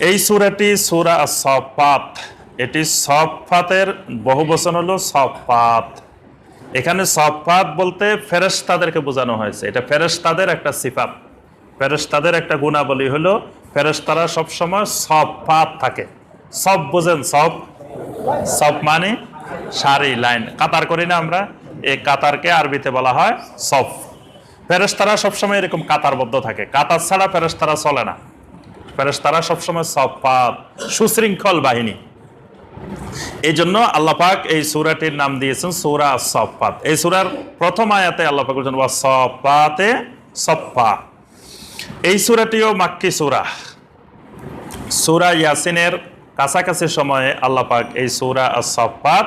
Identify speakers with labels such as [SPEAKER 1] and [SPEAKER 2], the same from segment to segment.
[SPEAKER 1] এই সুরাটি সুরা সফাত এটি সফাতের বহু বচন হলো সফাত এখানে সফাত বলতে ফেরেশতাদেরকে বোঝানো হয়েছে। এটা ফেরেশতাদের একটা সিফাত। ফেরেশতাদের একটা গুণাবলী হলো ফেরেশতারা সবসময় সফাত থাকে। সব বোঝেন সব সব মানে সারি, লাইন। কাতার করি না আমরা। এই কাতারকে আরবিতে বলা হয় সফ। ফেরেশতারা সবসময় এরকম কাতারবদ্ধ থাকে। কাতার ছাড়া ফেরেশতারা চলে না। ফেরেশতারা সবসময় সফাত, সুশৃঙ্খল বাহিনী। এই জন্য আল্লাপাক এই সুরাটির নাম দিয়েছেন সুরা সফাত। এই সুরার প্রথম আয়াতে আল্লাপাক বলছেন, ওয়া সফাতে সফা। এই সুরাটিও মাক্কি সুরা। সুরা ইয়াসিনের কাছাকাছি সময়ে আল্লাপাক এই সুরা সফাত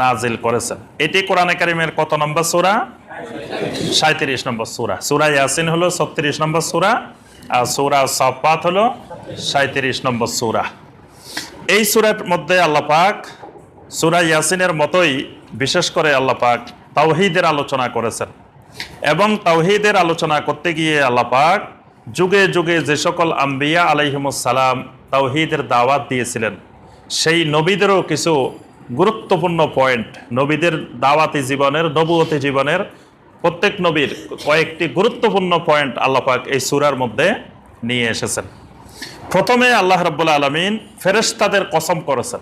[SPEAKER 1] নাজিল করেছেন। এটি কোরআনে কারিমের কত নম্বর সুরা? সাঁত্রিশ নম্বর সুরা। সুরা ইয়াসিন হলো ছত্রিশ নম্বর সুরা আর সুরা সফাত হলো সাঁত্রিশ নম্বর সুরা। এই সুরার মধ্যে আল্লাপাক সুরা ইয়াসিনের মতোই বিশেষ করে আল্লাপাক তাওহিদের আলোচনা করেছেন। এবং তাওহিদের আলোচনা করতে গিয়ে আল্লাপাক যুগে যুগে যে সকল আম্বিয়া আলাইহিমুসালাম তাওহিদের দাওয়াত দিয়েছিলেন, সেই নবীদেরও কিছু গুরুত্বপূর্ণ পয়েন্ট, নবীদের দাওয়াতি জীবনের, নবুয়তি জীবনের প্রত্যেক নবীর কয়েকটি গুরুত্বপূর্ণ পয়েন্ট আল্লাপাক এই সুরার মধ্যে নিয়ে এসেছেন। প্রথমে আল্লাহ রব্বুল্লা আলমিন ফেরেশতাদের কসম করেছেন।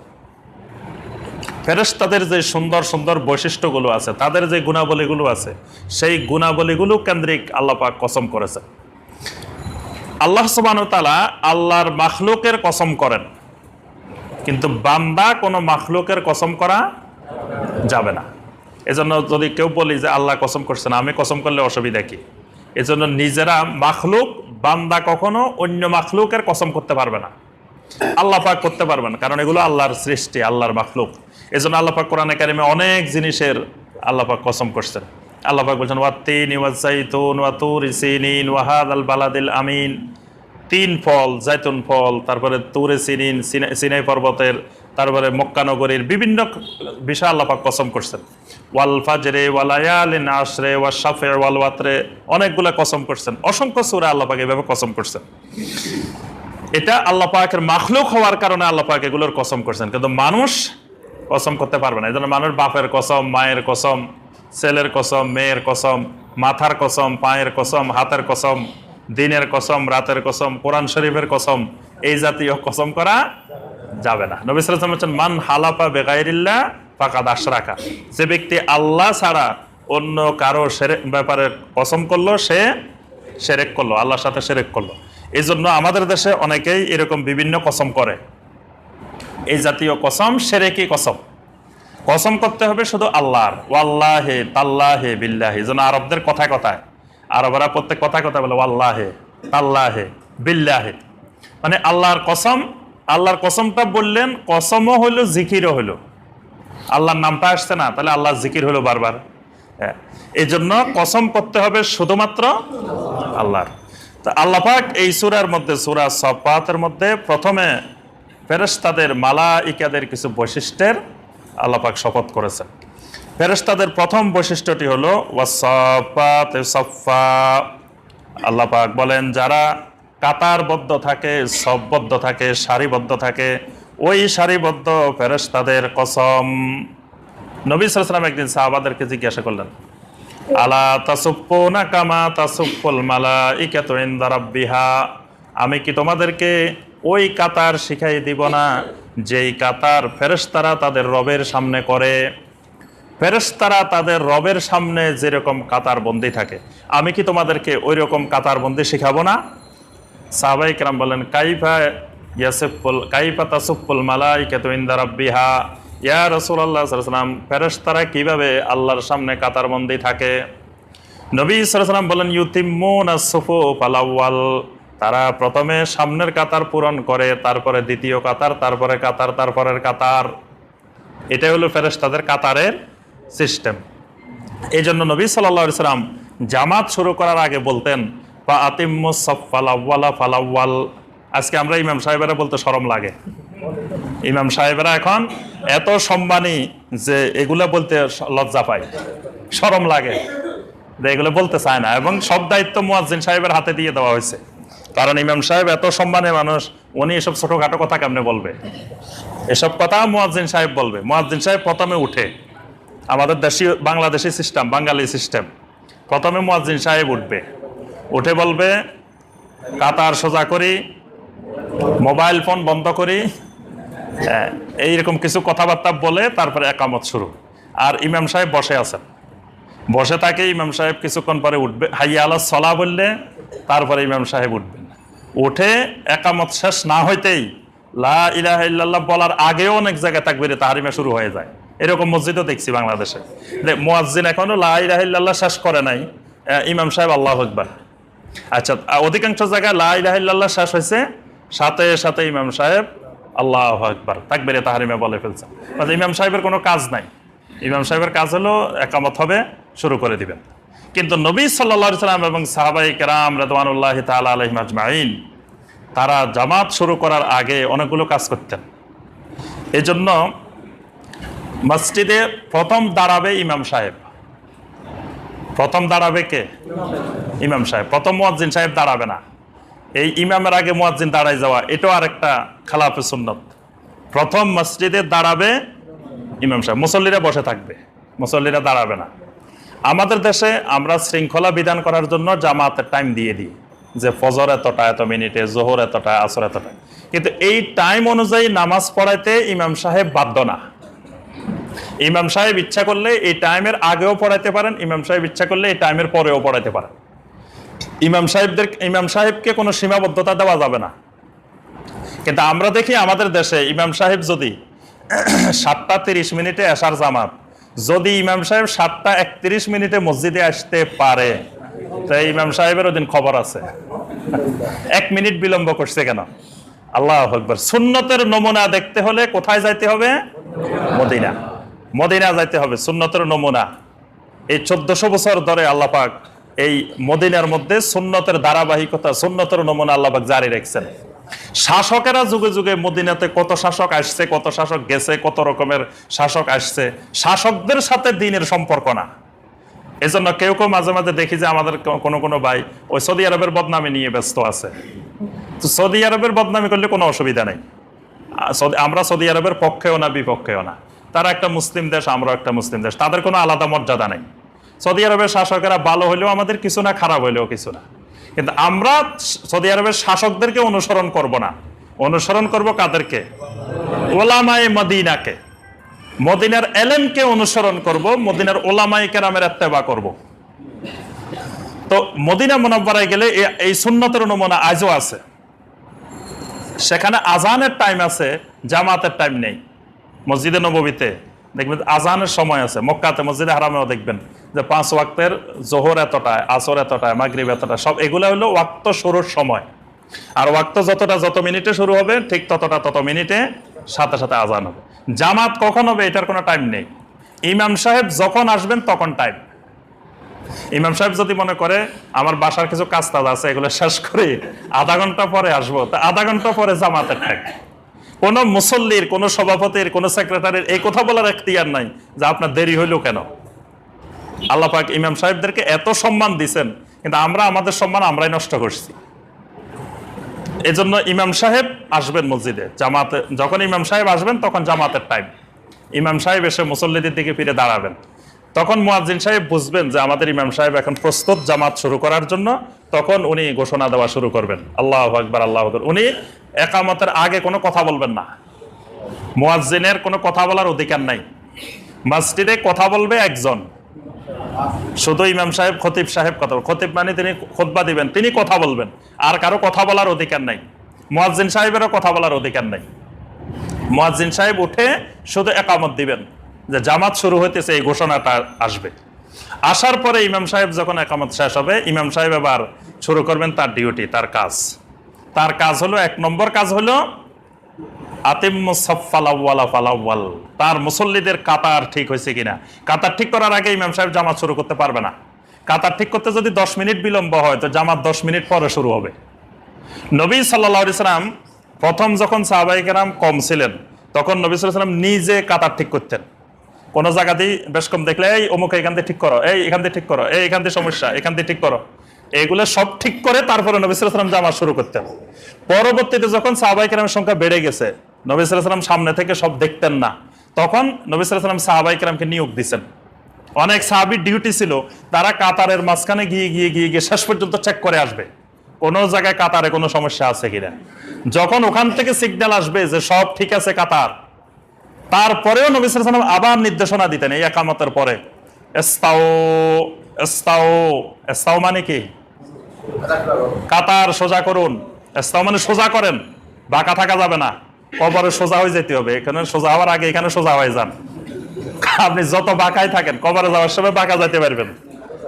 [SPEAKER 1] ফেরেশতাদের যে সুন্দর সুন্দর বৈশিষ্ট্যগুলো আছে, তাদের যে গুণাবলীগুলো আছে, সেই গুণাবলীগুলো কেন্দ্রিক আল্লাহ পাক কসম করেছেন। আল্লাহ সুবান তালা আল্লাহর মাখলুকের কসম করেন। কিন্তু বান্দা কোনো মাখলুকের কসম করা যাবে না। এজন্য যদি কেউ বলি যে আল্লাহ কসম করছেন আমি কসম করলে অসুবিধা কি? এজন্য নিজেরা মাখলুক, বান্দা কখনো অন্য মাখলুকের কসম করতে পারবে না। আল্লাহ পাক করতে পারবেন, কারণ এগুলো আল্লাহর সৃষ্টি, আল্লাহর মাখলুক। এজন্য আল্লাহ পাক কোরআনে কারিমে অনেক জিনিসের আল্লাহ পাক কসম করছেন। আল্লাহ পাক বলছেন, ওয়াত্তিন ওয়াজাইতুন ওয়াতুর সিনিন ওয়াহাদ আল বালাদিল আমিন। তিন ফল জাইতুন ফল, তারপরে তুরে সিনিন, সিনা- সিনাই পর্বতের তারপরে মক্কানগরীর বিভিন্ন বিষয় আল্লাহ পাক কসম করছেন। ওয়াল ফাজরে ওয়ালায়ালিন আশরে ওয়া শাফে, ওয়াল ওয়াতরে অনেকগুলো কসম করছেন। অসংখ্য সুরা আল্লাহ পাক এভাবে কসম করছেন। এটা আল্লাহ পাকের মাখলুক হওয়ার কারণে আল্লাহ পাক এগুলোর কসম করছেন। কিন্তু মানুষ কসম করতে পারবে না। এই জন্য মানুষ বাপের কসম, মায়ের কসম, ছেলের কসম, মেয়ের কসম, মাথার কসম, পায়ের কসম, হাতের কসম, দিনের কসম, রাতের কসম, কোরআন শরীফের কসম, এই জাতীয় কসম করা যাবে না। নবী সাল্লাম বলছেন, মান হালাপা বেগাইরিল্লা ফাঁকা দাস রাখা যে ব্যক্তি আল্লাহ ছাড়া অন্য কারও সেরে ব্যাপারে কসম করল, সে সেরেক করল, আল্লাহর সাথে সেরেক করল। এই জন্য আমাদের দেশে অনেকেই এরকম বিভিন্ন কসম করে। এই জাতীয় কসম সেরেকি কসম। কসম করতে হবে শুধু আল্লাহর। ওয়াল্লাহে তাল্লাহে বিল্লাহে। যেন আরবদের কথায় কথায়। আরবরা প্রত্যেক কথায় কথা বলে, ওয়াল্লাহে তাল্লাহে বিল্লাহে। মানে আল্লাহর কসম আল্লাহর কসমটা বললেন, কসমও হইল, জিকিরও হইল। আল্লাহর নামটা আসছে না, তাহলে আল্লাহ জিকির হলো বারবার। হ্যাঁ এই জন্য কসম করতে হবে শুধুমাত্র আল্লাহর। তো আল্লাহ পাক এই সুরার মধ্যে, সুরা সফাতের মধ্যে প্রথমে ফেরেশতাদের মালা ইকাদের কিছু বৈশিষ্ট্যের আল্লাহ পাক শপথ করেছেন। ফেরেশতাদের প্রথম বৈশিষ্ট্যটি হলো ওয়াসফাত সফা আল্লাহ পাক বলেন, যারা কাতারবদ্ধ থাকে, সববদ্ধ থাকে, সারিবদ্ধ থাকে। ওই সারিবদ্ধ ফেরেশতাদের কসম। নবী সালাম একদিন সাহাবাদেরকে জিজ্ঞাসা করলেন, আলা তাসুপ্পুনা কামা তাসুপ্পুল ইনদা রাব্বিহা? আমি কি তোমাদেরকে ওই কাতার শিখাই দিব না, যেই কাতার ফেরেশতারা তাদের রবের সামনে করে? ফেরেশতারা তাদের রবের সামনে যেরকম কাতার বন্দি থাকে, আমি কি তোমাদেরকে ওই রকম কাতার বন্দি শিখাবো না? সাহাবাই কেরাম বলেন, কাইফা ইয়াসিফুল, কাইফা তাসুফুল মালাইকাতু ইনদা রাব্বিহা? ইয়া রাসূলুল্লাহ আল্লাহ আলাইহি ওয়াসাল্লাম, ফেরেশতারা কীভাবে আল্লাহর সামনে কাতারবন্দি থাকে? নবী ওয়াসাল্লাম বলেন ইউতিম্মুনা সুফুফ আলাওয়াল তারা প্রথমে সামনের কাতার পূরণ করে, তারপরে দ্বিতীয় কাতার, তারপরে কাতার, তারপরের কাতার। এটাই হলো ফেরেশতাদের কাতারের সিস্টেম। এই জন্য নবী সাল্লাহ সাল্লাম জামাত শুরু করার আগে বলতেন বা আতিম্মুসফ ফালাওয়ালা ফালাওয়াল আজকে আমরা ইমাম সাহেবেরা বলতে সরম লাগে। ইমাম সাহেবেরা এখন এত সম্মানী যে এগুলা বলতে লজ্জা পায়। সরম লাগে। যে এগুলো বলতে চায় না। এবং সব দায়িত্ব মুয়াজ্জিন সাহেবের হাতে দিয়ে দেওয়া হয়েছে। কারণ ইমাম সাহেব এত সম্মানের মানুষ, উনি এসব ছোটোখাটো কথা কেমনে বলবে? এসব কথা মুয়াজ্জিন সাহেব বলবে। মুয়াজ্জিন সাহেব প্রথমে উঠে। আমাদের দেশীয় বাংলাদেশি সিস্টেম বাঙালি সিস্টেম প্রথমে মুয়াজ্জিন সাহেব উঠবে। উঠে বলবে, কাতার সোজা করি, মোবাইল ফোন বন্ধ করি এইরকম কিছু কথাবার্তা বলে তারপরে একামত শুরু। আর ইমাম সাহেব বসে আছেন। বসে থাকে ইমাম সাহেব কিছুক্ষণ পরে উঠবে, হাইয়া আল্লাহ সলা বললে তারপরে ইমাম সাহেব উঠবেন। উঠে একামত শেষ না হইতেই লা ইলাহা বলার আগেও অনেক জায়গায় তাকবিরে তাহারিমা শুরু হয়ে যায়। এরকম মসজিদও দেখছি বাংলাদেশে। যে এখনও এখনও লা ইলাহা ইল্লাল্লাহ শেষ করে নাই। ইমাম সাহেব আল্লাহ আকবার। আচ্ছা অধিকাংশ জায়গায় লা ইলাহা শেষ হয়েছে। সাথে সাথে ইমাম সাহেব আল্লাহ আকবার, তাকবিরে তাহারিমা বলে ফেলছেন ইমাম সাহেবের কোনো কাজ নাই। ইমাম সাহেবের কাজ হলো একামত হবে, শুরু করে দিবেন। কিন্তু নবী সাল্লা সাল্লাম এবং সাহাবাই কেরাম রেদওয়ানুল্লাহ তালা আলহিম আজমাইন, তারা জামাত শুরু করার আগে অনেকগুলো কাজ করতেন। এই জন্য মসজিদে প্রথম দাঁড়াবে ইমাম সাহেব। প্রথম দাঁড়াবে কে? ইমাম সাহেব। প্রথম মুয়াজ্জিন সাহেব দাঁড়াবে না। এই ইমামের আগে মুয়াজ্জিন দাঁড়াই যাওয়া, এটাও আরেকটা খালাফে সুন্নত। প্রথম মসজিদে দাঁড়াবে ইমাম সাহেব। মুসল্লিরা বসে থাকবে, মুসল্লিরা দাঁড়াবে না। আমাদের দেশে আমরা শৃঙ্খলা বিধান করার জন্য জামাতের টাইম দিয়ে দিই, যে ফজর এতটা, এত মিনিটে, জোহর এতটা, আসর এতটা। কিন্তু এই টাইম অনুযায়ী নামাজ পড়াইতে ইমাম সাহেব বাধ্য না। ইমাম সাহেব ইচ্ছা করলে এই টাইমের আগেও পড়াইতে পারেন, ইমাম সাহেব ইচ্ছা করলে এই টাইমের পরেও পড়াইতে পারেন। ইমাম সাহেবদের, ইমাম সাহেবকে কোনো সীমাবদ্ধতা দেওয়া যাবে না। কিন্তু আমরা দেখি আমাদের দেশে ইমাম সাহেব যদি সাতটা তিরিশ মিনিটে আসার জামাত, যদি ইমাম সাহেব সাতটা একত্রিশ মিনিটে মসজিদে আসতে পারে তাই ইমাম সাহেবের ওদিন খবর আছে। এক মিনিট বিলম্ব করছে কেন? আল্লাহ আকবর। সুন্নতের নমুনা দেখতে হলে কোথায় যাইতে হবে? মদিনা। মদিনা যাইতে হবে, সুন্নতের নমুনা। এই চোদ্দশো বছর ধরে আল্লাহ পাক এই মদিনার মধ্যে সুন্নতের ধারাবাহিকতা, সুন্নতের নমুনা আল্লাহ পাক জারি রাখছেন। শাসকেরা যুগে যুগে মদিনাতে কত শাসক আসছে, কত শাসক গেছে, কত রকমের শাসক আসছে। শাসকদের সাথে দিনের সম্পর্ক না। এজন্য কেউ কেউ মাঝে মাঝে দেখি যে আমাদের কোনো কোনো ভাই ওই সৌদি আরবের বদনামে নিয়ে ব্যস্ত আছে। তো সৌদি আরবের বদনামি করলে কোনো অসুবিধা নেই। আমরা সৌদি আরবের পক্ষেও না, বিপক্ষেও না। তারা একটা মুসলিম দেশ, আমরাও একটা মুসলিম দেশ। তাদের কোনো আলাদা মর্যাদা নেই। সৌদি আরবের শাসকেরা ভালো হইলেও আমাদের কিছু না, খারাপ হইলেও কিছু না। কিন্তু আমরা সৌদি আরবের শাসকদেরকে অনুসরণ করব না। অনুসরণ করব কাদেরকে? ওলামায়ে মদিনাকে। মদিনার এলেমকে অনুসরণ করব, মদিনার ওলামাই কেরামের এত্তেবা করব। তো মদিনা মোনাব্বারায় গেলে এই সুন্নতের নমুনা আজও আছে। সেখানে আজানের টাইম আছে, জামাতের টাইম নেই। মসজিদে নবীতে দেখবেন আজানের সময় আছে, মক্কাতে, মসজিদে হারামেও দেখবেন যে পাঁচ ওয়াক্তের জোহর এতটায় আসর এতটায় মাগরিব এতটায় সব এগুলো হলো ওয়াক্ত শুরুর সময়। আর ওয়াক্ত যতটা যত মিনিটে শুরু হবে, ঠিক ততটা তত মিনিটে সাথে সাথে আজান হবে। জামাত কখন হবে এটার কোনো টাইম নেই। ইমাম সাহেব যখন আসবেন তখন টাইম। ইমাম সাহেব যদি মনে করে, আমার বাসার কিছু কাজ টাজ আছে, এগুলো শেষ করে, আধা ঘণ্টা পরে আসব তা আধা ঘণ্টা পরে জামাতের টাইম কোন মুসল্লির, কোন সভাপতির, কোন সেক্রেটারির এই কথা বলার এখতিয়ার নাই যে আপনার দেরি হইল কেন? আল্লাহ পাক ইমাম সাহেবদেরকে এত সম্মান দিছেন, কিন্তু আমরা আমাদের সম্মান আমরাই নষ্ট করছি। এজন্য ইমাম সাহেব আসবেন মসজিদে, জামাতে যখন ইমাম সাহেব আসবেন তখন জামাতের টাইম ইমাম সাহেব এসে মুসল্লিদের দিকে ফিরে দাঁড়াবেন। তখন মুয়াজ্জিন সাহেব বুঝবেন যে আমাদের ইমাম সাহেব এখন প্রস্তুত জামাত শুরু করার জন্য, তখন উনি ঘোষণা দেওয়া শুরু করবেন। আল্লাহ আকবর আল্লাহ আকবর। উনি একামতের আগে কোনো কথা বলবেন না। মুয়াজ্জিনের কোনো কথা বলার অধিকার নাই। মসজিদে কথা বলবে একজন। শুধু ইমাম সাহেব, খতিব সাহেব কথা খতিব মানে তিনি খোদবা দিবেন, তিনি কথা বলবেন। আর কারও কথা বলার অধিকার নাই। মুয়াজ্জিন সাহেবেরও কথা বলার অধিকার নাই। মুয়াজ্জিন সাহেব উঠে শুধু একামত দিবেন। যে জামাত শুরু হইতেছে, এই ঘোষণাটা আসবে। আসার পরে ইমাম সাহেব যখন একামত শেষ হবে, ইমাম সাহেব এবার শুরু করবেন তার ডিউটি তার কাজ। তার কাজ হলো, এক নম্বর কাজ হলো ফালাওয়াল তার মুসল্লিদের কাতার ঠিক হয়েছে কিনা? কাতার ঠিক করার আগে ইমাম সাহেব জামাত শুরু করতে পারবে না। কাতার ঠিক করতে যদি দশ মিনিট বিলম্ব হয়, তো জামাত দশ মিনিট পরে শুরু হবে। নবী সাল্লাহ ইসলাম প্রথম যখন সাহাবাই কেরাম কম ছিলেন, তখন নবী সাল্লাম নিজে কাতার ঠিক করতেন। কোনো জায়গাতেই বেশ কম দেখলে, এই, অমুক এখান থেকে ঠিক করো, এই এখান থেকে ঠিক করো, এই এখান থেকে সমস্যা এখান থেকে ঠিক করো। এগুলো সব ঠিক করে তারপরে নবিসাম জামা শুরু করতেন পরবর্তীতে যখন সাহাবাই কেরামের সংখ্যা বেড়ে গেছে নবিসাম সামনে থেকে সব দেখতেন না। তখন নবিসাম সাহাবাই কেরামকে নিয়োগ দিচ্ছেন অনেক সাহাবির ডিউটি ছিল, তারা কাতারের মাঝখানে গিয়ে গিয়ে গিয়ে গিয়ে শেষ পর্যন্ত চেক করে আসবে। কোনো জায়গায় কাতারে কোনো সমস্যা আছে কিনা? যখন ওখান থেকে সিগন্যাল আসবে যে সব ঠিক আছে কাতার তারপরেও নবী ওয়াসাল্লাম আবার নির্দেশনা দিতেন এই একামতের পরে। মানে কি? কাতার সোজা করুন। এস্তাও মানে সোজা করেন, বাঁকা থাকা যাবে না। কবরে সোজা হয়ে যেতে হবে। এখানে সোজা হওয়ার আগে এখানে সোজা হয়ে যান। আপনি যত বাঁকায় থাকেন, কবরে যাওয়ার সময় বাঁকা যেতে পারবেন।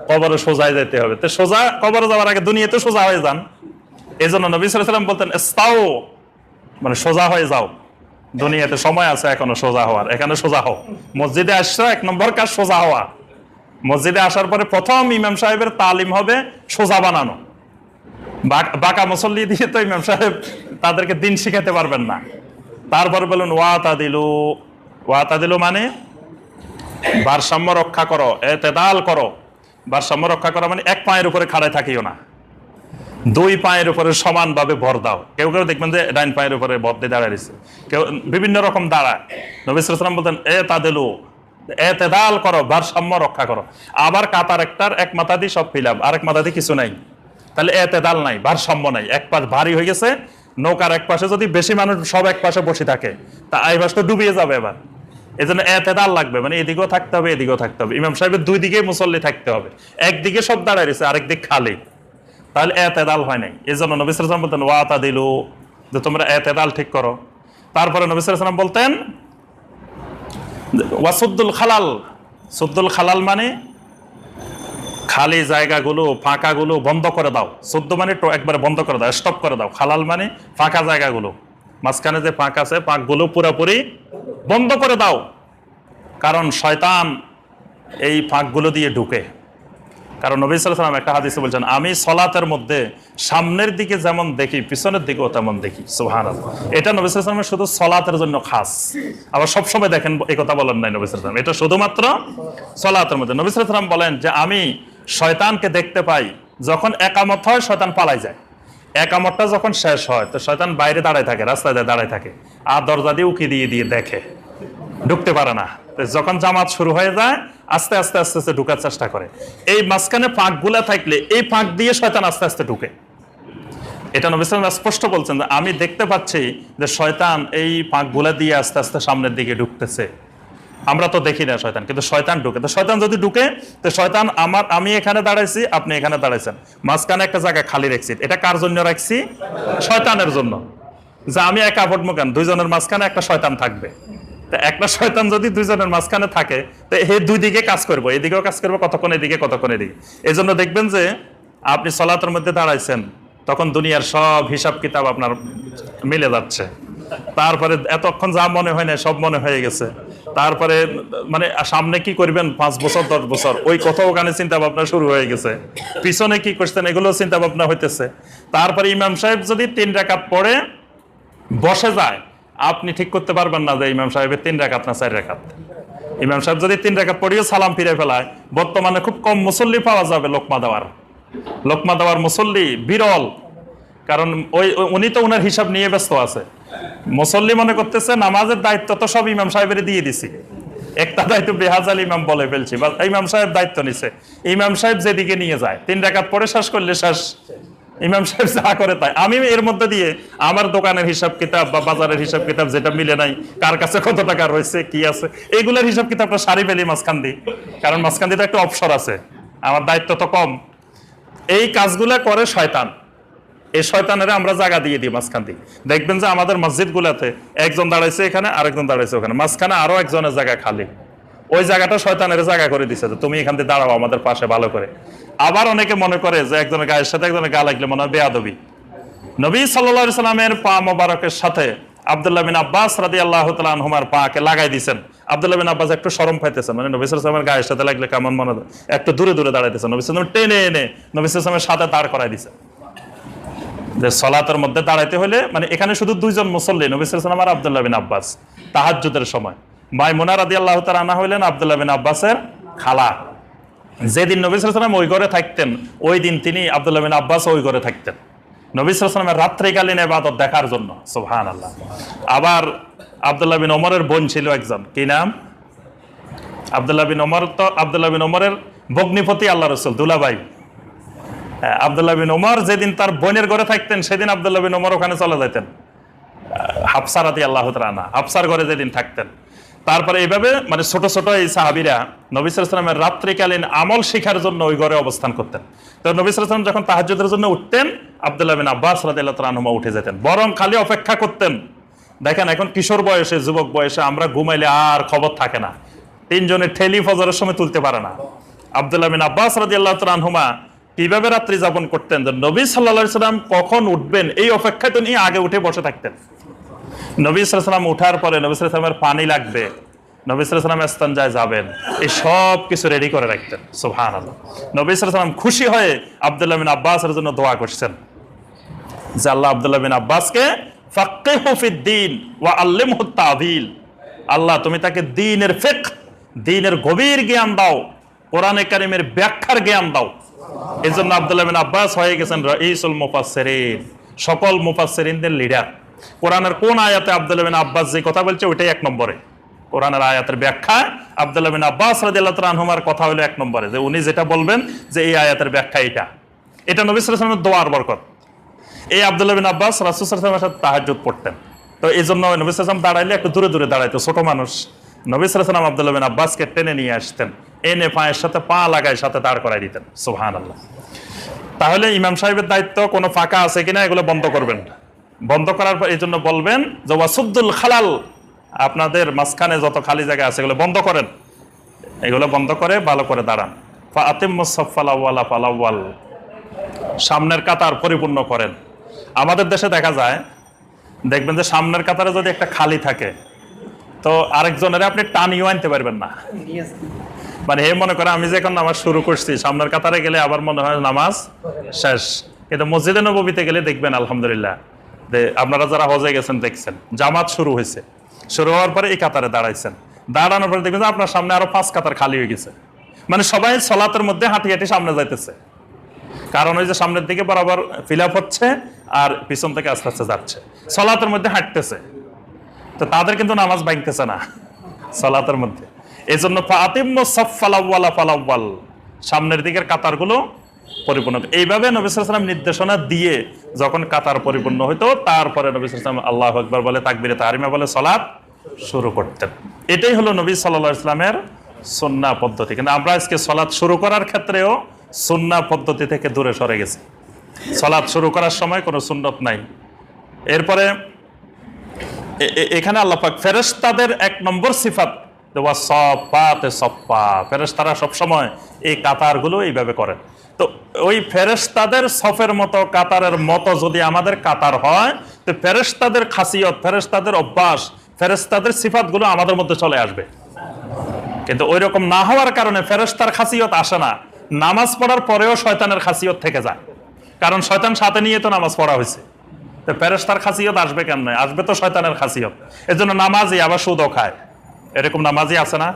[SPEAKER 1] কবরে সোজায় যেতে হবে। তো সোজা, কবরে যাওয়ার আগে দুনিয়াতে সোজা হয়ে যান। এই জন্য নবী ওয়াসাল্লাম বলতেন, এস্তাও মানে সোজা হয়ে যাও। দুনিয়াতে সময় আছে, এখনও সোজা হওয়ার। এখানে সোজা হও। মসজিদে আসছো, এক নম্বর কাজ সোজা হওয়া। মসজিদে আসার পরে প্রথম ইমাম সাহেবের তালিম হবে সোজা বানানো। বাক- মুসল্লি দিয়ে তো ইমাম সাহেব তাদেরকে দিন শিখাতে পারবেন না। তারপরে বলুন ওয়া তাদিলু ওয়া তাদিলু মানে ভারসাম্য রক্ষা করো, এতেদাল করো। ভারসাম্য রক্ষা করো মানে এক পায়ের উপরে খাড়ায় থাকিও না। দুই পায়ের উপরে সমানভাবে ভর দাও। কেউ কেউ দেখবেন যে ডাইন পায়ের উপরে ভর দিয়ে দাঁড়ায় কেউ বিভিন্ন রকম দাঁড়ায়। নবিসাম বলতেন, এ এ তেদাল করো, ভারসাম্য রক্ষা করো। আবার কাতার একটার এক মাথা দিয়ে সব ফিলাম, আর এক মাথা দিয়ে কিছু নাই। তাহলে এ তেদাল নাই, ভারসাম্য নাই। এক পাশ ভারী হয়ে গেছে, নৌকার এক পাশে যদি বেশি মানুষ সব এক পাশে বসে থাকে, তা এই পাশটা ডুবিয়ে যাবে এবার। এই জন্য এতেদাল লাগবে মানে এদিকেও থাকতে হবে, এদিকেও থাকতে হবে। ইমাম সাহেবের দুই দিকে মুসল্লি থাকতে হবে। একদিকে সব দাঁড়ায় রয়েছে আরেক খালি। তাহলে এতেদাল হয় নাই। এই জন্য নবী সালাম বলতেন ওয়াতা দিলু যে তোমরা এতেদাল ঠিক করো। তারপরে নবী সালাম বলতেন ওয়াসুদ্দুল খালাল সুদ্দুল খালাল মানে খালি জায়গাগুলো, ফাঁকাগুলো বন্ধ করে দাও। শুদ্ধ মানে তো একবারে বন্ধ করে দাও স্টপ করে দাও। খালাল মানে ফাঁকা জায়গাগুলো। মাঝখানে যে ফাঁক আছে, ফাঁকগুলো পুরোপুরি বন্ধ করে দাও। কারণ শয়তান এই ফাঁকগুলো দিয়ে ঢুকে। কারণ নবী সাল্লাম একটা হাদিসে বলছেন, আমি সলাতের মধ্যে সামনের দিকে যেমন দেখি, পিছনের দিকেও তেমন দেখি। সুহান এটা নবী সাল্লামের শুধু সলাতের জন্য খাস। আবার সবসময় দেখেন, এই কথা বলেন নাই নবী সাল্লাম এটা শুধুমাত্র সলাতের মধ্যে। নবী সাল্লাম বলেন যে, আমি শয়তানকে দেখতে পাই যখন একামত হয়, শয়তান পালাই যায়। একামতটা যখন শেষ হয়, তো শয়তান বাইরে দাঁড়ায় থাকে, রাস্তায় দাঁড়ায় থাকে। আর দরজা দিয়ে উকি দিয়ে দিয়ে দেখে। ঢুকতে পারে না। যখন জামাত শুরু হয়ে যায়, আস্তে আস্তে আস্তে আস্তে ঢুকার চেষ্টা করে। এই মাঝখানে ফাঁকগুলা থাকলে এই ফাঁক দিয়ে শয়তান আস্তে আস্তে ঢুকে। এটা নবী সাল্লাল্লাহু আলাইহি স্পষ্ট বলছেন যে আমি দেখতে পাচ্ছি যে শয়তান এই ফাঁকগুলা দিয়ে আস্তে আস্তে সামনের দিকে ঢুকতেছে। আমরা তো দেখি না শয়তান, কিন্তু শয়তান ঢুকে। তো শয়তান যদি ঢুকে, তো শয়তান আমার, আমি এখানে দাঁড়াইছি, আপনি এখানে দাঁড়াইছেন। মাঝখানে একটা জায়গা খালি রাখছি। এটা কার জন্য রাখছি? শয়তানের জন্য। যে আমি একা ভটমো কেন দুইজনের মাঝখানে একটা শয়তান থাকবে। তা একটা শয়তান যদি দুইজনের মাঝখানে থাকে, তো হে দুই দিকে কাজ করব, এদিকেও কাজ করব, কতক্ষণ এদিকে কতক্ষণ এদিকে। এই জন্য দেখবেন যে, আপনি সলাতের মধ্যে দাঁড়াইছেন, তখন দুনিয়ার সব হিসাব কিতাব আপনার মিলে যাচ্ছে। তারপরে এতক্ষণ যা মনে হয় না সব মনে হয়ে গেছে। তারপরে মানে সামনে কি করবেন? পাঁচ বছর, দশ বছর, ওই কত ওখানে চিন্তা ভাবনা শুরু হয়ে গেছে। পিছনে কি করছেন এগুলো চিন্তা ভাবনা হইতেছে। তারপরে ইমাম সাহেব যদি তিন রাকাত পড়ে, বসে যায় আপনি ঠিক করতে পারবেন না যে ইমাম সাহেবের তিন রাকাত না চার রেখাত ইমাম সাহেব যদি তিন রাকাত পড়িও সালাম ফিরে ফেলায়, বর্তমানে খুব কম মুসল্লি পাওয়া যাবে লোকমা দেওয়ার। লোকমা দেওয়ার মুসল্লি বিরল, কারণ ওই উনি তো ওনার হিসাব নিয়ে ব্যস্ত আছে। মুসল্লি মনে করতেছে নামাজের দায়িত্ব তো সব ইমাম সাহেবের দিয়ে দিছি। একটা দায়িত্ব বেহাজ বেহাজাল ইমাম বলে ফেলছি, বা ইমাম সাহেব দায়িত্ব নিছে। ইমাম সাহেব যেদিকে নিয়ে যায়, তিন রাকাত পরে শেষ করলে শেষ। ইমাম সাহেব যা করে তাই। আমি এর মধ্যে দিয়ে আমার দোকানের হিসাব কিতাব বা বাজারের হিসাব কিতাব যেটা মিলে নাই, কার কাছে কত টাকা রয়েছে, কি আছে এইগুলোর হিসাব কিতাবটা সারি ফেলি মাঝখান দিয়ে। কারণ মাঝখান দিয়ে একটা অপসর আছে, আমার দায়িত্ব তো কম। এই কাজগুলা করে শয়তান। এই শয়তানেরা আমরা জায়গা দিয়ে দিই মাঝখান দিয়ে। দেখবেন যে আমাদের মসজিদ গুলাতে একজন দাঁড়াইছে এখানে, আরেকজন দাঁড়াইছে ওখানে। মাঝখানে আরও একজনের জায়গা খালি। ওই জায়গাটা শয়তানের জায়গা করে দিছে তুমি এখান থেকে দাঁড়াও আমাদের পাশে ভালো করে। আবার অনেকে মনে করে যে একজনের গায়ের সাথে একজনের গা লাগলে মনে হয় বেয়াদবি। নবী সাল্লা সাল্লামের পা মোবারকের সাথে আবদুল্লাহ বিন আব্বাস রাদি আল্লাহ হুমার পাকে লাগাই দিছেন। আবদুল্লাহ বিন আব্বাস একটু সরম পাইতেছেন মানে নবী সাল্লামের গায়ের সাথে লাগলে কেমন মনে হয়? একটু দূরে দূরে দাঁড়াইতেছেন। নবী সাল্লাম টেনে এনে নবী সাল্লামের সাথে দাঁড় করাই দিছে। যে সলাতের মধ্যে দাঁড়াইতে হলে মানে এখানে শুধু দুইজন মুসল্লি, নবী সাল্লাম আর আবদুল্লাহ বিন আব্বাস, তাহাজ্জুদের সময়। মাইমুনা রাদি আল্লাহ আনা হইলেন আবদুল্লাহ বিন আব্বাসের খালা। যেদিন নবী সালাম ওই ঘরে থাকতেন ওই দিন তিনি আবদুল্লাহ বিন আব্বাস ওই ঘরে থাকতেন। নবী সালামের রাত্রিকালীন এবাদত দেখার জন্য সুবহান আল্লাহ আবার আবদুল্লাহ বিন ওমরের বোন ছিল একজন কি নাম? আবদুল্লাহ বিন ওমর তো আবদুল্লাহ বিন ওমরের ভগ্নিপতি আল্লাহ রসুল দুলাভাই। হ্যাঁ, আবদুল্লাহ বিন ওমর যেদিন তার বোনের ঘরে থাকতেন সেদিন আবদুল্লাহ বিন ওমর ওখানে চলে যেতেন হাফসা রাতি আল্লাহ রানা হাফসার ঘরে যেদিন থাকতেন। তারপরে এইভাবে মানে ছোট ছোট এই সাহাবিরা নবিসামের রাত্রিকালীন আমল শিখার জন্য ওই ঘরে অবস্থান করতেন। তো নবিসাম যখন তাহাজুদের জন্য উঠতেন, আবদুল্লাহ বিন আব্বাস তালানুমা উঠে যেতেন। বরং খালি অপেক্ষা করতেন। দেখেন, এখন কিশোর বয়সে, যুবক বয়সে আমরা ঘুমাইলে আর খবর থাকে না। তিনজনে ঠেলি ফজরের সময় তুলতে পারে না। আবদুল্লাহ বিন আব্বাস রাদিল্লাহ তালানহুমা কীভাবে রাত্রি যাপন করতেন? নবী সাল্লা সাল্লাম কখন উঠবেন, এই অপেক্ষায় তো নিয়ে আগে উঠে বসে থাকতেন। নবী সালাম উঠার পরে নবী সালামের পানি লাগবে। নবী সালাম যায় যাবেন। এই সব কিছু রেডি করে রাখতেন। সুহান আল্লাহ নবী সালাম খুশি হয়ে আবদুল্লাহ বিন আব্বাসের জন্য দোয়া করছেন। যে আল্লাহ আবদুল্লাহ বিন আব্বাসকে দিন ওয়া আল্লিম তাবিল আল্লাহ, তুমি তাকে দিনের ফেক দিনের গভীর জ্ঞান দাও। কোরআনে কারিমের ব্যাখ্যার জ্ঞান দাও। এই জন্য আবদুল্লাহ বিন আব্বাস হয়ে গেছেন রঈসুল মুফাসসিরিন। সকল মুফাসসিরিনদের লিডার কোরআনের কোন আয়াতে আবদুল্লাহ বিন আব্বাস যে কথা বলছে, ওইটাই এক নম্বরে। কোরআনের আয়াতের ব্যাখ্যা আবদুল্লাহ বিন আব্বাস রাদিয়াল্লাহু তাআলা আনহুমার কথা হলো এক নম্বরে, যে উনি যেটা বলবেন যে এই আয়াতের ব্যাখ্যা এটা এটা নবী ওয়াসাল্লামের দোয়ার বরকত। এই আবদুল্লাহ বিন আব্বাস সাল্লাল্লাহু সাথে তাহাজ্জুদ পড়তেন। তো এই জন্য নবী ওয়াসাল্লাম দাঁড়াইলে একটু দূরে দূরে দাঁড়াইতো, ছোট মানুষ। নবী আলাইহি আবদুল্লাহ বিন আব্বাসকে টেনে নিয়ে আসতেন। এনে পায়ের সাথে পা লাগায় সাথে দাঁড় করাই দিতেন। সুবহানাল্লাহ। তাহলে ইমাম সাহেবের দায়িত্ব কোনো ফাঁকা আছে কিনা, এগুলো বন্ধ করবেন। বন্ধ করার পর এই জন্য বলবেন যে ওয়াসুদ্দুল খালাল, আপনাদের মাঝখানে যত খালি জায়গা আছে এগুলো বন্ধ করেন। এগুলো বন্ধ করে ভালো করে দাঁড়ান। ফাতিমালাওয়ালা ফালাওয়াল সামনের কাতার পরিপূর্ণ করেন। আমাদের দেশে দেখা যায়, দেখবেন যে সামনের কাতারে যদি একটা খালি থাকে, তো আরেকজনের আপনি টানিও আনতে পারবেন না। মানে হে মনে করে আমি যে এখন নামাজ শুরু করছি, সামনের কাতারে গেলে আবার মনে হয় নামাজ শেষ। কিন্তু মসজিদে নবীতে গেলে দেখবেন, আলহামদুলিল্লাহ। আপনারা যারা হজে গেছেন, দেখছেন, জামাত শুরু হয়েছে। শুরু হওয়ার পরে এই কাতারে দাঁড়াইছেন। দাঁড়ানোর পরে দেখবেন আপনার সামনে আরও পাঁচ কাতার খালি হয়ে গেছে। মানে সবাই সলাতের মধ্যে হাঁটি হাঁটি সামনে যাইতেছে। কারণ ওই যে সামনের দিকে বরাবর ফিল আপ হচ্ছে আর পিছন থেকে আস্তে আস্তে যাচ্ছে। সলাতের মধ্যে হাঁটতেছে। তো তাদের কিন্তু নামাজ ভাঙতেছে না সলাতের মধ্যে। এই জন্য সামনের দিকের কাতারগুলো পরিপূর্ণ এইভাবে নবী সাল্লাম নির্দেশনা দিয়ে যখন কাতার পরিপূর্ণ হইতো, তারপরে নবী সাল্লাম আল্লাহ আকবর বলে, তাকবিরে তাহারিমা বলে, সলাৎ শুরু করতেন। এটাই হলো নবী সাল্লাহ ইসলামের সন্না পদ্ধতি। কিন্তু আমরা আজকে সলাৎ শুরু করার ক্ষেত্রেও সুন্না পদ্ধতি থেকে দূরে সরে গেছি। সলাৎ শুরু করার সময় কোনো সুন্নত নাই। এরপরে এখানে আল্লাপাক ফেরেশতাদের এক নম্বর সিফাত দেওয়া সফাতে সফা ফেরেশতারা সবসময় এই কাতারগুলো এইভাবে করেন। তো ওই ফেরেশতাদের সফের মতো কাতারের মতো যদি আমাদের কাতার হয়, তো ফেরেশতাদের খাসিয়ত, ফেরেশতাদের অভ্যাস, ফেরেশতাদের সিফাতগুলো আমাদের মধ্যে চলে আসবে। কিন্তু ওই রকম না হওয়ার কারণে ফেরেশতার খাসিয়ত আসে না। নামাজ পড়ার পরেও শয়তানের খাসিয়ত থেকে যায়। কারণ শয়তান সাথে নিয়ে তো নামাজ পড়া হয়েছে। তো ফেরেশতার খাসিয়ত আসবে কেন নয় আসবে তো শয়তানের খাসিয়ত। এর জন্য নামাজি আবার সুদও খায়। এরকম নামাজই আছে না?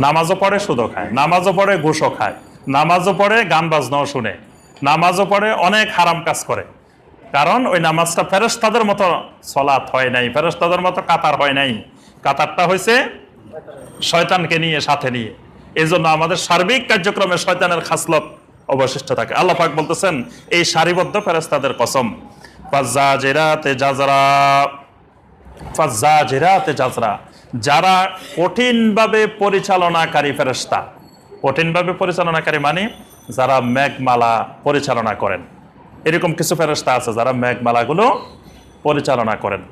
[SPEAKER 1] নামাজও পড়ে, সুদও খায়। নামাজও পড়ে, ঘুষও খায়। নামাজও পড়ে, গান বাজনাও শুনে। নামাজও পড়ে, অনেক হারাম কাজ করে। কারণ ওই নামাজটা ফেরেশতাদের মতো সলাৎ হয় নাই, ফেরেশতাদের মতো কাতার হয় নাই। কাতারটা হয়েছে শয়তানকে নিয়ে, সাথে নিয়ে। এই জন্য আমাদের সার্বিক কার্যক্রমে শয়তানের খাসলত অবশিষ্ট থাকে। আল্লাহ পাক বলতেছেন, এই সারিবদ্ধ ফেরেস্তাদের কসম। জাজরা, ফাজ্জাজিরাতে জাজরা। যারা কঠিনভাবে পরিচালনাকারী ফেরেস্তা কঠিনভাবে পরিচালনাকারী মানে যারা মেঘমালা পরিচালনা করেন। এরকম কিছু ফেরেস্তা আছে যারা মেঘমালাগুলো পরিচালনা করেন।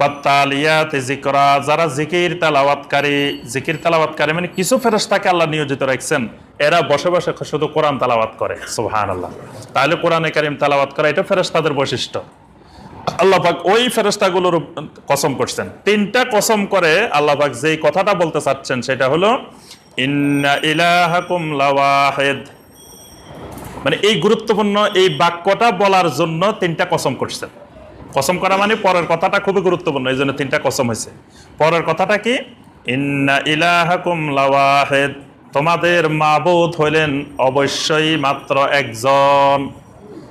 [SPEAKER 1] পাত্তালিয়াতে জিকরা যারা জিকির তালাওয়াতকারী জিকির তালাওয়াতকারী মানে কিছু ফেরেশতাকে আল্লাহ নিয়োজিত রাখছেন, এরা বসে বসে শুধু কোরআন তালাওয়াত করে, সুবহানাল্লাহ। তাহলে কোরআনে কারিম তালাওয়াত করা এটা ফেরেশতাদের বৈশিষ্ট্য। আল্লাহ পাক ওই ফেরেশতাগুলোর কসম করছেন। তিনটা কসম করে আল্লাহ পাক যেই কথাটা বলতে চাচ্ছেন সেটা হলো ইন্না ইলাহাকুম লাওয়াহিদ। মানে এই গুরুত্বপূর্ণ এই বাক্যটা বলার জন্য তিনটা কসম করছেন কসম করা মানে পরের কথাটা খুবই গুরুত্বপূর্ণ, এই জন্য তিনটা কসম হয়েছে। পরের কথাটা কি? ইন্না ইলাহাকুম লাওয়াহেদ। তোমাদের মাবুদ হইলেন অবশ্যই মাত্র একজন।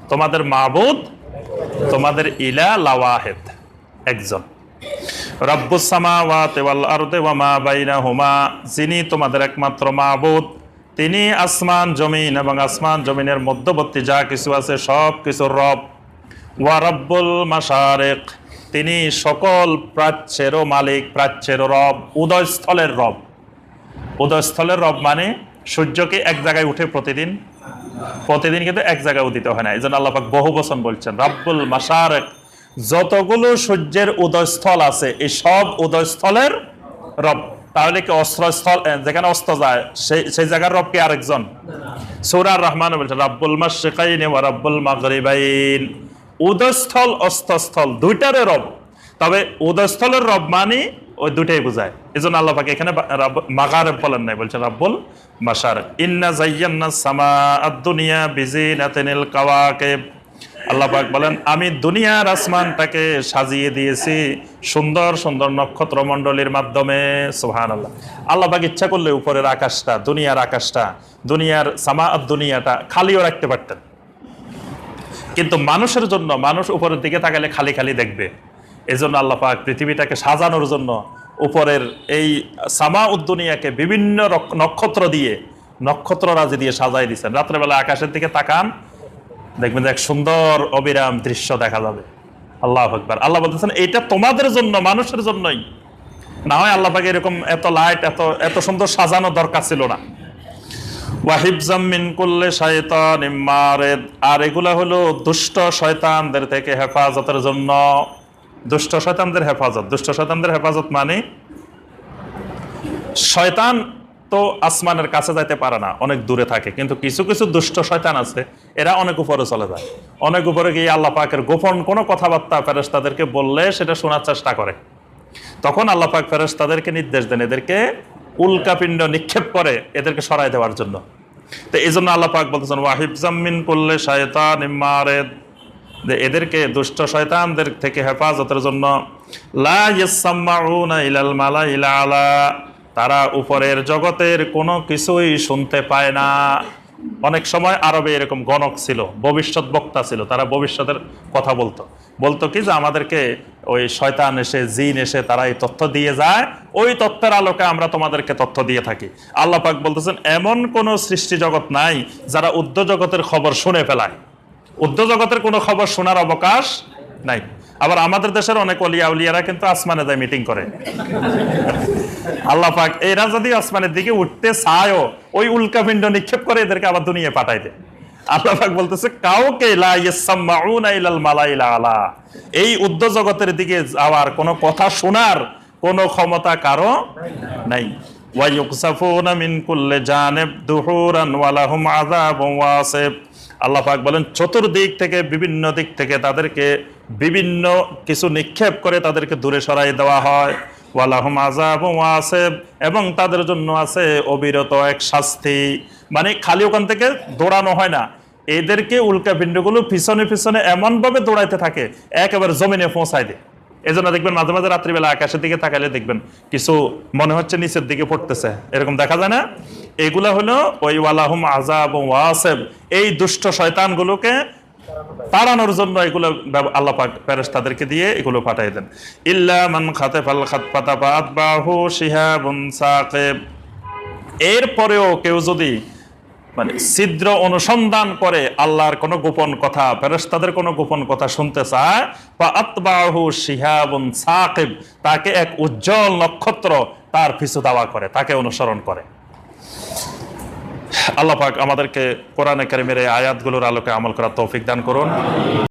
[SPEAKER 1] তোমাদের মাবুদ, তোমাদের ইলা লাওয়াহেদ, একজন। রব্বুস সামাওয়াতি ওয়াল আরদি ওয়া মা বাইনাহুমা, যিনি তোমাদের একমাত্র মাবুদ, তিনি আসমান, জমিন এবং আসমান জমিনের মধ্যবর্তী যা কিছু আছে সব কিছুর রব। ওয়া রব্বুল মাশারিক, তিনি সকল প্রাচ্যেরও মালিক, প্রাচ্যেরও রব, উদয়স্থলের রব। উদয়স্থলের রব মানে সূর্যকে এক জায়গায় উঠে প্রতিদিন? প্রতিদিন কিন্তু এক জায়গায় উদিত হয় না। এই জন্য আল্লাপাক বহু বচন বলছেন, রাব্বুল মাসারেক যতগুলো সূর্যের উদয়স্থল আছে, এই সব উদয়স্থলের রব। তাহলে কি অস্ত্রস্থল? যেখানে অস্ত যায়, সেই সেই জায়গার রব কি আরেকজন? সৌরার রহমান বলছে, রাব্বুল মাশরিকাইন ওয়া রাব্বুল মাগরিবাইন। উদয়স্থল অস্তস্থল দুইটারে রব। তবে উদয়স্থলের রব মানে ওই দুটাই বোঝায়। এই জন্য আল্লাহ পাকে এখানে মাগারেব বলেন নাই বলছেন রাব্বুল মাসার ইন্না জাইয়ান্না সামা আদ-দুনিয়া বিজিনাতিনিল কাওয়াকিব। আল্লাহ পাক বলেন, আমি দুনিয়ার আসমানটাকে সাজিয়ে দিয়েছি সুন্দর সুন্দর নক্ষত্র মণ্ডলীর মাধ্যমে সুহান আল্লাহ আল্লাহ পাক ইচ্ছা করলে উপরের আকাশটা, দুনিয়ার আকাশটা, দুনিয়ার সামা দুনিয়াটা খালিও রাখতে পারতেন। কিন্তু মানুষের জন্য, মানুষ উপরের দিকে তাকালে খালি খালি দেখবে। এই জন্য আল্লাহ পাক পৃথিবীটাকে সাজানোর জন্য উপরের এই সামা উদ্দুনিয়াকে বিভিন্ন নক্ষত্র দিয়ে নক্ষত্র রাজি দিয়ে সাজাই দিচ্ছেন রাত্রেবেলা আকাশের দিকে তাকান দেখবেন এক সুন্দর অবিরাম দৃশ্য দেখা যাবে। আল্লাহ আকবার। আল্লাহ বলতেছেন এটা তোমাদের জন্য, মানুষের জন্যই। না হয় আল্লাহ পাকে এরকম এত লাইট এত এত সুন্দর সাজানো দরকার ছিল না। ওয়াহিবজাম মিন কুল্লে শয়তান মারেদ। আর এগুলা হলো দুষ্ট শয়তানদের থেকে হেফাজতের জন্য। দুষ্ট শয়তানদের হেফাজত। দুষ্ট শয়তানদের হেফাজত মানে শয়তান তো আসমানের কাছে যাইতে পারে না, অনেক দূরে থাকে। কিন্তু কিছু কিছু দুষ্ট শয়তান আছে, এরা অনেক উপরে চলে যায়। অনেক উপরে গিয়ে আল্লাহ পাকের গোপন কোনো কথাবার্তা ফেরেস তাদেরকে বললে সেটা শোনার চেষ্টা করে। তখন আল্লাহ পাক ফেরেস তাদেরকে নির্দেশ দেন এদেরকে উল্কাপিণ্ড নিক্ষেপ করে এদেরকে সরাই দেওয়ার জন্য। তো এই জন্য আল্লাহ পাক বলতেছেন, ওয়াহিব জাম্মিন করলে শয়তান ইম্মারেদ যে এদেরকে দুষ্ট শয়তানদের থেকে হেফাজতের জন্য, লা ইয়াসমাউনা ইলাল মালা ইলা আলা। তারা উপরের জগতের কোনো কিছুই শুনতে পায় না। অনেক সময় আরবে এরকম গণক ছিল, ভবিষ্যৎ বক্তা ছিল, তারা ভবিষ্যতের কথা বলতো। বলতো কি যে আমাদেরকে ওই শয়তান এসে, জিন এসে তারা এই তথ্য দিয়ে যায়, ওই তথ্যের আলোকে আমরা তোমাদেরকে তথ্য দিয়ে থাকি। আল্লাহ পাক বলতেছেন, এমন কোনো সৃষ্টি জগৎ নাই যারা উদ্য জগতের খবর শুনে ফেলায়। উদ্য জগতের কোনো খবর শোনার অবকাশ নাই। আবার আমাদের দেশের অনেক অলিয়া উলিয়ারা কিন্তু আসমানে যায় মিটিং করে। আল্লাহ পাক, এরা যদি আসমানের দিকে উঠতে চায়ও, ওই উল্কাপিণ্ড নিক্ষেপ করে এদেরকে আবার দুনিয়া পাঠাই দেয়। আল্লাহ পাক বলতেছে, কাউকে এই উদ্য জগতের দিকে যাওয়ার কোনো কথা শোনার কোনো ক্ষমতা কারও নাই। আল্লাহ বলেন, চতুর্দিক থেকে, বিভিন্ন দিক থেকে তাদেরকে বিভিন্ন কিছু নিক্ষেপ করে তাদেরকে দূরে সরাই দেওয়া হয়। ওয়ালাহুম আজাব ওয়াসেব। এবং তাদের জন্য আছে অবিরত এক শাস্তি। মানে খালি ওখান থেকে দৌড়ানো হয় না। এদেরকে উল্কাপিণ্ডগুলো পিছনে পিছনে এমনভাবে দৌড়াইতে থাকে, একেবারে জমিনে পৌঁছায় দেয়। জন্য দেখবেন মাঝে মাঝে রাত্রিবেলা আকাশের দিকে তাকালে দেখবেন কিছু মনে হচ্ছে নিচের দিকে পড়তেছে। এরকম দেখা যায় না? এগুলা হলো ওই ওয়ালাহুম আজাব ওয়াসেব। এই দুষ্ট শয়তানগুলোকে তাড়ানোর জন্য এগুলো আল্লাহ পাক ফেরেশতাদেরকে দিয়ে এগুলো পাঠিয়ে দেন। ইল্লা মান ফাতবাহু শিহাবুন সাকিব। এরপরেও কেউ যদি মানে ছিদ্র অনুসন্ধান করে আল্লাহর কোনো গোপন কথা, ফেরেশতাদের কোনো গোপন কথা শুনতে চায়, বা আতবাহু শিহাবুন সাকিব, তাকে এক উজ্জ্বল নক্ষত্র তার পিছু দাওয়া করে, তাকে অনুসরণ করে। আল্লাহ পাক আমাদেরকে কোরআনে কারিমের এই আয়াতগুলোর আলোকে আমল করার তৌফিক দান করুন।